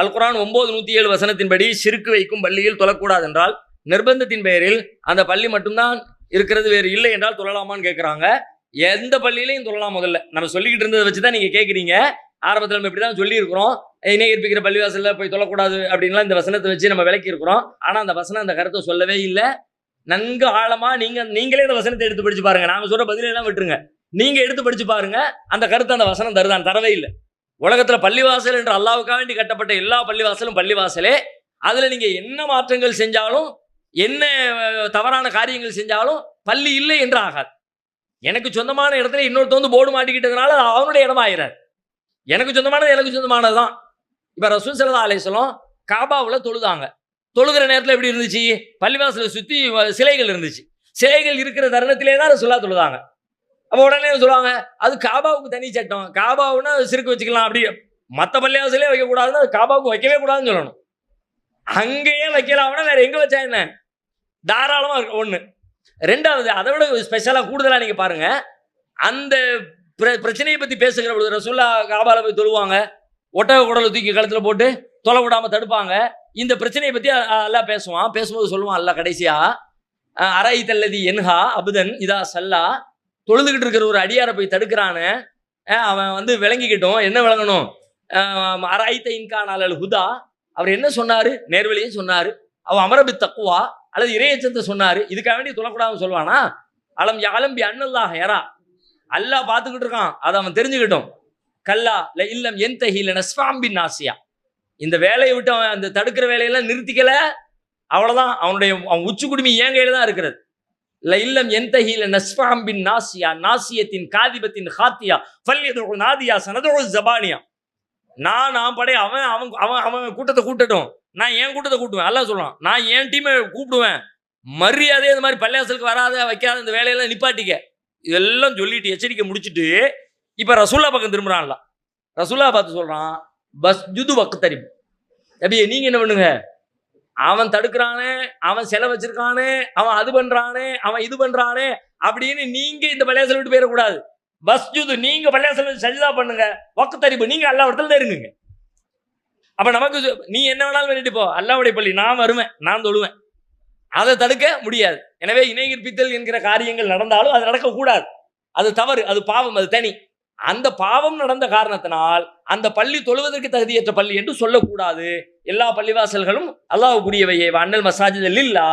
அல் குரான் ஒன்பது நூற்றி ஏழு வசனத்தின்படி சிறுக்கு வைக்கும் பள்ளியில் தொழக்கூடாது என்றால் நிர்பந்தத்தின் பெயரில் அந்த பள்ளி மட்டும்தான் இருக்கிறது வேறு இல்லை என்றால் தொழலாமான்னு கேட்குறாங்க எந்த பள்ளியிலையும் தொழலாம் முதல்ல. நம்ம சொல்லிக்கிட்டு இருந்ததை வச்சு தான் நீங்கள் கேட்குறீங்க ஆரம்பத்தில் நம்ம இப்படி தான் சொல்லியிருக்கிறோம். இணை கற்பிக்கிற பள்ளிவாசலில் போய் தொழக்கூடாது அப்படின்லாம் இந்த வசனத்தை வச்சு நம்ம விளக்கி இருக்கிறோம் ஆனால் அந்த வசனம் அந்த கருத்தை சொல்லவே இல்லை. நன்கு ஆழமாக நீங்கள் நீங்களே இந்த வசனத்தை எடுத்து படித்து பாருங்கள் நாங்கள் சொல்கிற பதிலெல்லாம் விட்டுருங்க. நீங்கள் எடுத்து படித்து பாருங்கள் அந்த கருத்தை அந்த வசனம் தருதான் தரவே இல்லை. உலகத்தில் பள்ளிவாசல் என்று அல்லாவுக்காக வேண்டி கட்டப்பட்ட எல்லா பள்ளிவாசலும் பள்ளிவாசலே. அதில் நீங்கள் என்ன மாற்றங்கள் செஞ்சாலும் என்ன தவறான காரியங்கள் செஞ்சாலும் பள்ளி இல்லை என்று ஆகாது. எனக்கு சொந்தமான இடத்துல இன்னொருத்த வந்து போர்டு மாட்டிக்கிட்டதுனால அது அவனுடைய இடமாயிராது எனக்கு சொந்தமானது எனக்கு சொந்தமானது தான் இப்போ ரசூல் சல்லா அலிஸ்லாம் காபாவில் தொழுதாங்க. தொழுகிற நேரத்தில் எப்படி இருந்துச்சு? பள்ளிவாசலை சுற்றி சிலைகள் இருந்துச்சு. சிலைகள் இருக்கிற தருணத்திலே தான் ரசுல்லா தொழுதாங்க. அப்போ உடனே சொல்லுவாங்க அது காபாவுக்கு தனி சட்டம். காபாவுன்னா சிறுக்கு வச்சுக்கலாம். அப்படி மற்ற பள்ளியாசிலே வைக்கக்கூடாதுன்னா அது காபாவுக்கு வைக்கவே கூடாதுன்னு சொல்லணும். அங்கேயே வைக்கலாம்னா வேற எங்கே வச்சா என்ன? தாராளமாக இருக்கும் ஒன்று ரெண்டாவது அதை விட ஸ்பெஷலாக கூடுதலாக நீங்கள் பாருங்க. அந்த பிர பிரச்சனையை பற்றி பேசுகிற பொழுது ரசூல்லா காபாவில் போய் தொழுவாங்க. ஒட்டக குடலை தூக்கி கழுத்தில் போட்டு தொலை விடாமல் தடுப்பாங்க. இந்த பிரச்சனையை பற்றி எல்லாம் பேசுவான். பேசும்போது சொல்லுவான் அல்ல கடைசியாக அரை தல்லதி என்ஹா அபுதன் இதா சல்லா. தொழுதுகிட்டு இருக்கிற ஒரு அடியாரை போய் தடுக்கிறானு அவன் வந்து விளங்கிக்கிட்டோம். என்ன விளங்கணும்? அரைத்த இன்கான் அலல் ஹுதா. அவர் என்ன சொன்னாரு? நேர்வழியும் சொன்னாரு. அவன் அமரபி தக்குவா அல்லது இறையச்சத்தை சொன்னாரு. இதுக்காக வேண்டி தொழக்கூடாதுன்னு சொல்லுவானா அலம் யாலம் அண்ணல்லாஹ் யாரா. அல்லாஹ் பார்த்துக்கிட்டு இருக்கான். அதை அவன் தெரிஞ்சுக்கிட்டோம். கல்லா இல்லை இல்லம் என் தஹில நஸ்வாம்பின் நாசியா. இந்த வேலையை விட்டு அவன் அந்த தடுக்கிற வேலையெல்லாம் நிறுத்திக்கல. அவ்வளவுதான். அவனுடைய அவன் உச்சி குடுமி ஏன் கையில தான் இருக்கிறது? ல இல்லம் என் பின் நாசியா நாசியத்தின் காதிபத்தின் ஹாத்தியா ஃபல்யதுகு நாதியா சனதுகு ஜபானியா நான் நான் படை அவன் அவன் அவன் அவன் கூட்டத்தை கூட்டட்டும் நான் என் கூட்டத்தை கூட்டுவேன் எல்லாம் சொல்லுவான் நான் என் டீமை கூப்பிடுவேன் மரியாதை இந்த மாதிரி பள்ளியாசலுக்கு வராத வைக்காத இந்த வேலையெல்லாம் நிப்பாட்டிக்க இதெல்லாம் சொல்லிட்டு எச்சரிக்கை முடிச்சுட்டு இப்போ ரசூல்லா பக்கம் திரும்புகிறான்ல ரசூல்லா பார்த்து சொல்கிறான் பஸ் ஜுது வக்குத்தரிப்பு அப்படியே நீங்கள் என்ன பண்ணுங்க அவன் தடுக்கிறானே அவன் செலவு வச்சிருக்கானே அவன் அது பண்றானே அவன் இது பண்றானே அப்படின்னு நீங்க இந்த பள்ளியாசல் விட்டு போயிடக்கூடாது. பஸ் ஜூது நீங்க பள்ளியாசல் சரிதா பண்ணுங்க. வக்குத்தரிப்பு நீங்க எல்லா இடத்துல இருங்க அப்ப நமக்கு நீ என்ன வேணாலும் பண்ணிட்டு போ. அல்லாவுடைய பள்ளி நான் வருவேன் நான் தொழுவேன். அதை தடுக்க முடியாது. எனவே இணை கற்பித்தல் என்கிற காரியங்கள் நடந்தாலும் அது நடக்கக்கூடாது. அது தவறு அது பாவம் அது தனி. அந்த பாவம் நடந்த காரணத்தினால் அந்த பள்ளி தொழுவதற்கு தகுதியற்ற பள்ளி என்று சொல்லக்கூடாது. எல்லா பள்ளிவாசல்களும் அல்லாஹ்வுக்குரியவையே அண்ணல் மசாஜிதல் இல்லா